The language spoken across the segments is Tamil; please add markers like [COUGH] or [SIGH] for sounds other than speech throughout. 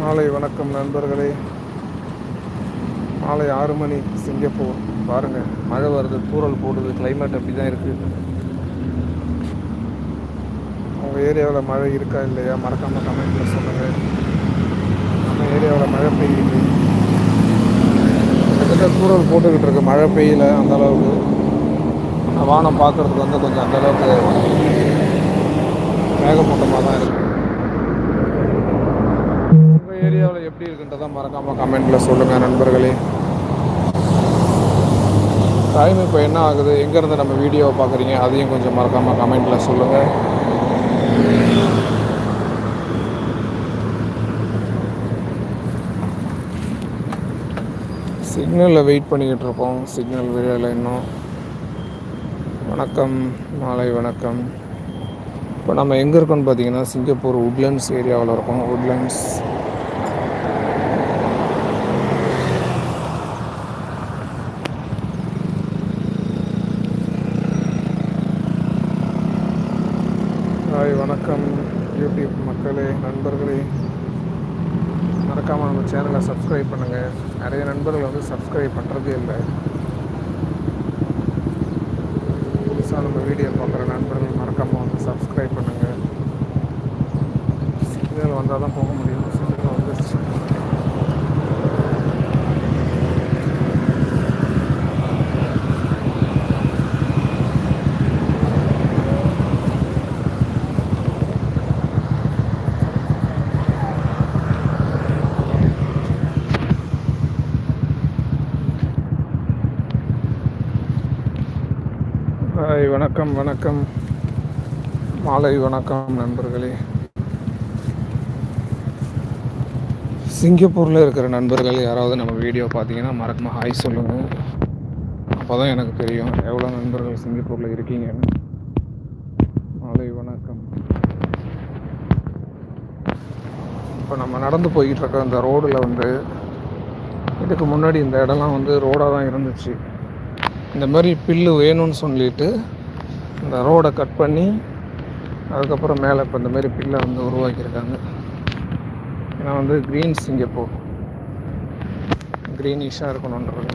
மாலை வணக்கம் நண்பர்களே. மாலை ஆறு மணி சிங்கப்பூர். பாருங்கள் மழை வருது தூரல் போடுது கிளைமேட் அப்படி தான் இருக்குது உங்கள் ஏரியாவில் மழை இருக்கா இல்லையா? மறக்காமல் கமெண்ட்டில் சொல்லுங்கள் நம்ம ஏரியாவில் மழை பெய்யுது. கிட்டத்தட்ட தூரல் போட்டுக்கிட்டு இருக்கு? மழை பெய்யல அந்த அளவுக்கு. வானம் பார்க்குறதுக்கு வந்து கொஞ்சம் அந்தளவுக்கு மேகமூட்டமாக தான் இருக்குது உங்கள் ஏரியாவில் எப்படி இருக்குன்றதை மறக்காமல் கமெண்ட்டில் சொல்லுங்கள் நண்பர்களே. டைம் இப்போ என்ன ஆகுது? எங்கேருந்து நம்ம வீடியோவை பார்க்குறீங்க அதையும் கொஞ்சம் மறக்காமல் கமெண்ட்டில் சொல்லுங்கள் சிக்னலில் வெயிட் பண்ணிக்கிட்டு இருக்கோம் சிக்னல் விழலை இன்னும். வணக்கம். மாலை வணக்கம். இப்போ நம்ம எங்கே இருக்கோம்னு பார்த்தீங்கன்னா சிங்கப்பூர் உட்லண்ட்ஸ் ஏரியாவில் இருக்கோம். உட்லண்ட்ஸ் ஹாய் வணக்கம் யூடியூப் மக்களே நண்பர்களே மறக்காமல் நம்ம சேனலை சப்ஸ்கிரைப் பண்ணுங்கள் நிறைய நண்பர்கள் வந்து சப்ஸ்கிரைப் பண்ணுறதே இல்லை. புதுசாக நம்ம வீடியோ பார்க்குற நண்பர்கள் மறக்காமல் வந்து சப்ஸ்கிரைப் பண்ணுங்கள் சிக்னல் வந்தால் தான் போக முடியும் சிக்னல் வந்துருச்சு ஹாய் வணக்கம் வணக்கம். மாலை வணக்கம் நண்பர்களே. சிங்கப்பூரில் இருக்கிற நண்பர்கள் யாராவது நம்ம வீடியோ பார்த்தீங்கன்னா மறக்காம ஹாய் சொல்லுங்கள் அப்போ தான் எனக்கு தெரியும் எவ்வளோ நண்பர்கள் சிங்கப்பூரில் இருக்கீங்கன்னு. மாலை வணக்கம். இப்போ நம்ம நடந்து போய்கிட்டு இருக்க அந்த ரோடில் வந்து இதுக்கு முன்னாடி இந்த இடம்லாம் வந்து ரோடாக தான் இருந்துச்சு. இந்த மாதிரி பில்லு வேணும்னு சொல்லிட்டு இந்த ரோடை கட் பண்ணி அதுக்கப்புறம் மேலே இப்போ இந்த மாதிரி பில்லை வந்து உருவாக்கியிருக்காங்க. ஏன்னா வந்து க்ரீன் சிங்கப்பூர் க்ரீனிஷாக இருக்கணுன்றது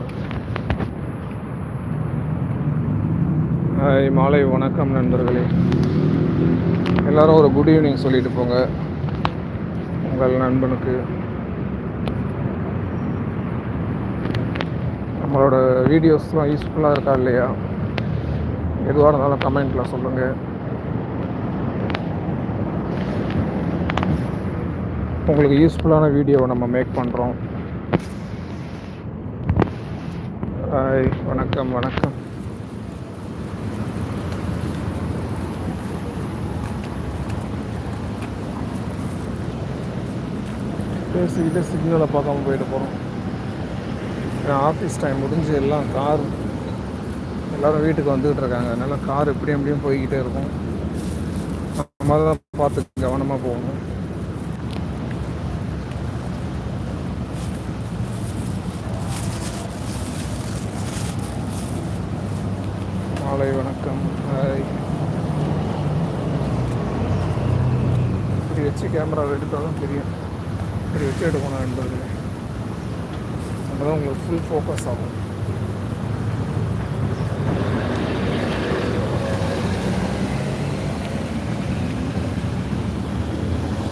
ஹாய் மாலை வணக்கம் நண்பர்களே. எல்லாரும் ஒரு குட் ஈவினிங் சொல்லிட்டு போங்க. உங்கள் நண்பனுக்கு நம்மளோட வீடியோஸ்லாம் யூஸ்ஃபுல்லாக இருக்கா இல்லையா? எதுவாக இருந்தாலும் கமெண்ட்டில் சொல்லுங்கள் உங்களுக்கு யூஸ்ஃபுல்லான வீடியோவை நம்ம மேக் பண்ணுறோம் ஹாய் வணக்கம் வணக்கம். பேசிக்கிட்டே சிக்னலை பார்க்காம போயிட்டு போகிறோம் ஆஃபீஸ் டைம் முடிஞ்சு எல்லாம் கார் எல்லோரும் வீட்டுக்கு வந்துக்கிட்டு இருக்காங்க. அதனால் கார் இப்படியும் எப்படியும் போய்கிட்டே இருக்கும். நம்ம தான் பார்த்து கவனமாக போகணும். மாலை வணக்கம். இப்படி வச்சு கேமரா எடுத்தால் தான் தெரியும். இப்படி வச்சு எடுக்கணும் நண்பர்களே அப்போ தான் உங்களுக்கு ஃபுல் ஃபோக்கஸ் ஆகும்.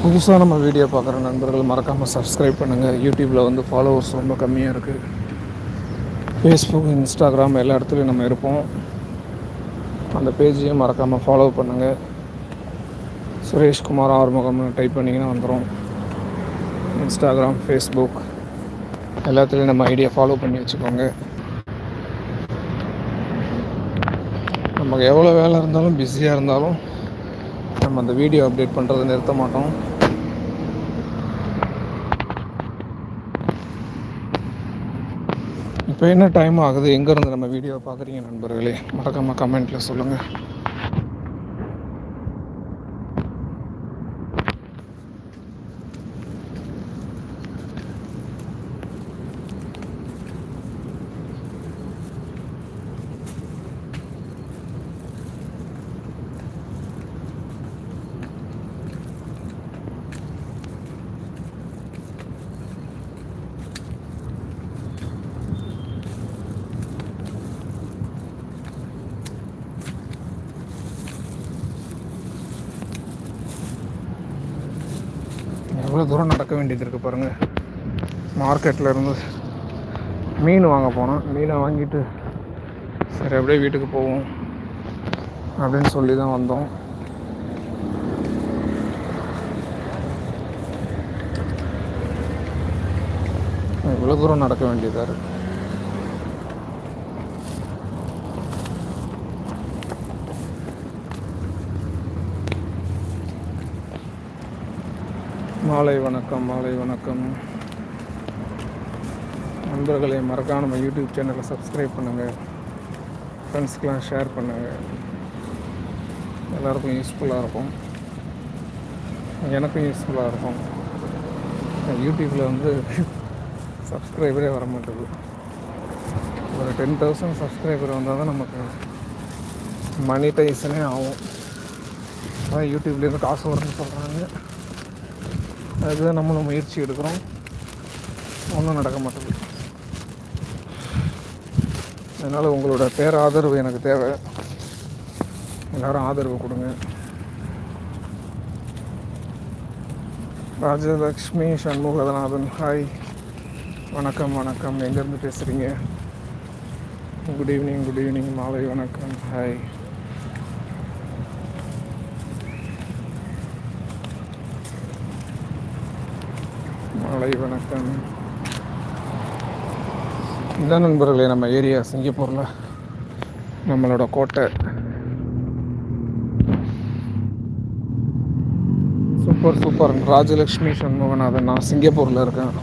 புதுசாக நம்ம வீடியோ பார்க்குற நண்பர்கள் மறக்காமல் சப்ஸ்கிரைப் பண்ணுங்கள் யூடியூப்பில் வந்து ஃபாலோவர்ஸ் ரொம்ப கம்மியாக இருக்குது ஃபேஸ்புக் இன்ஸ்டாகிராம் எல்லா இடத்துலையும் நம்ம இருப்போம். அந்த பேஜையும் மறக்காமல் ஃபாலோ பண்ணுங்கள் சுரேஷ்குமார் ஆறுமுகம்னு டைப் பண்ணிங்கன்னா வந்துடும் இன்ஸ்டாகிராம் ஃபேஸ்புக் எல்லாத்துலேயும் நம்ம ஐடியா ஃபாலோ பண்ணி வச்சுக்கோங்க. நமக்கு எவ்வளோ வேலை இருந்தாலும் பிஸியாக இருந்தாலும் நம்ம அந்த வீடியோ அப்டேட் பண்ணுறதை நிறுத்த மாட்டோம். இப்போ என்ன டைம் ஆகுது? எங்கேருந்து நம்ம வீடியோ பார்க்குறீங்க நண்பர்களே? மறக்காமல் கமெண்ட்டில் சொல்லுங்கள் எவ்வளோ தூரம் நடக்க வேண்டியது இருக்குது பாருங்கள் மார்க்கெட்டில் இருந்து மீன் வாங்க போனோம். மீனை வாங்கிட்டு சரி அப்படியே வீட்டுக்கு போவோம் அப்படின்னு சொல்லி தான் வந்தோம். இவ்வளோ தூரம் நடக்க வேண்டியதாக இருக்குது மாலை வணக்கம் மாலை வணக்கம். நண்பர்களை மறக்காம நம்ம யூடியூப் சேனலை சப்ஸ்கிரைப் பண்ணுங்கள் ஃப்ரெண்ட்ஸ்க்கெலாம் ஷேர் பண்ணுங்கள் எல்லாருக்கும் யூஸ்ஃபுல்லாக இருக்கும். எனக்கும் யூஸ்ஃபுல்லாக இருக்கும். யூடியூப்பில் வந்து [LAUGHS] சப்ஸ்கிரைபரே வர மாட்டேது ஒரு டென் தௌசண்ட் சப்ஸ்கிரைபர் வந்தால் தான் நமக்கு மணிடைசனே ஆகும். அதான் யூடியூப்லேருந்து காசு வரும்னு சொல்கிறாங்க அதுக்கு நம்மளும் முயற்சி எடுக்கிறோம். ஒன்றும் நடக்க மாட்டேங்குது. அதனால் உங்களோட பேர் ஆதரவு எனக்கு தேவை. எல்லோரும் ஆதரவு கொடுங்க. ராஜலக்ஷ்மி சண்முகநாதன் ஹாய் வணக்கம் வணக்கம். எங்கேருந்து பேசுகிறீங்க குட் ஈவினிங் குட் ஈவினிங் மாலை வணக்கம். ஹாய் காலை வணக்கம். இந்த நண்பர்களே நம்ம ஏரியா சிங்கப்பூரில் நம்மளோட கோட்டை. Super super. ராஜலக்ஷ்மி சண்முகநாதன் நான் சிங்கப்பூரில் இருக்கேன்.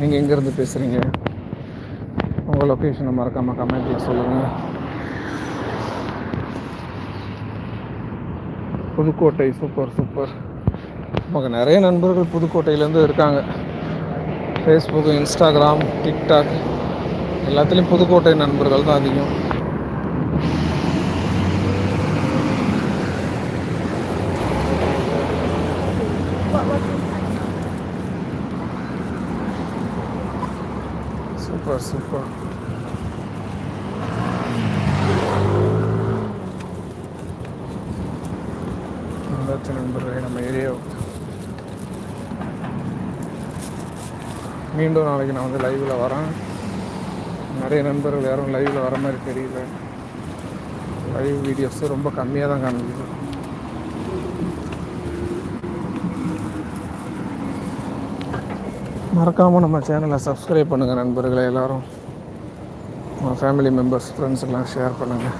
நீங்கள் எங்கேருந்து பேசுகிறீங்க உங்கள் லொக்கேஷனை மறக்காமல் கமெண்ட்டில் சொல்லுங்கள் புதுக்கோட்டை சூப்பர் சூப்பர். நமக்கு நிறைய நண்பர்கள் புதுக்கோட்டையிலேருந்து இருக்காங்க. ஃபேஸ்புக்கு இன்ஸ்டாகிராம் டிக்டாக் எல்லாத்துலேயும் புதுக்கோட்டை நண்பர்கள் தான் அதிகம். சூப்பர் சூப்பர் நல்லாச்சு நண்பர்களே நம்ம ஏரியாவுக்கு மீண்டும் நாளைக்கு நான் வந்து லைவில் வரேன். நிறைய நண்பர்கள் யாரும் லைவில் வர மாதிரி தெரியல. லைவ் வீடியோஸ் ரொம்ப கம்மியாக தான் காமிக்குது. மறக்காமல் நம்ம சேனலை சப்ஸ்கிரைப் பண்ணுங்கள் நண்பர்களை எல்லோரும். உங்கள் ஃபேமிலி மெம்பர்ஸ் ஃப்ரெண்ட்ஸ் எல்லாம் ஷேர் பண்ணுங்கள்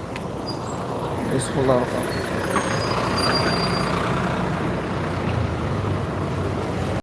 யூஸ்ஃபுல்லாக இருக்கும்.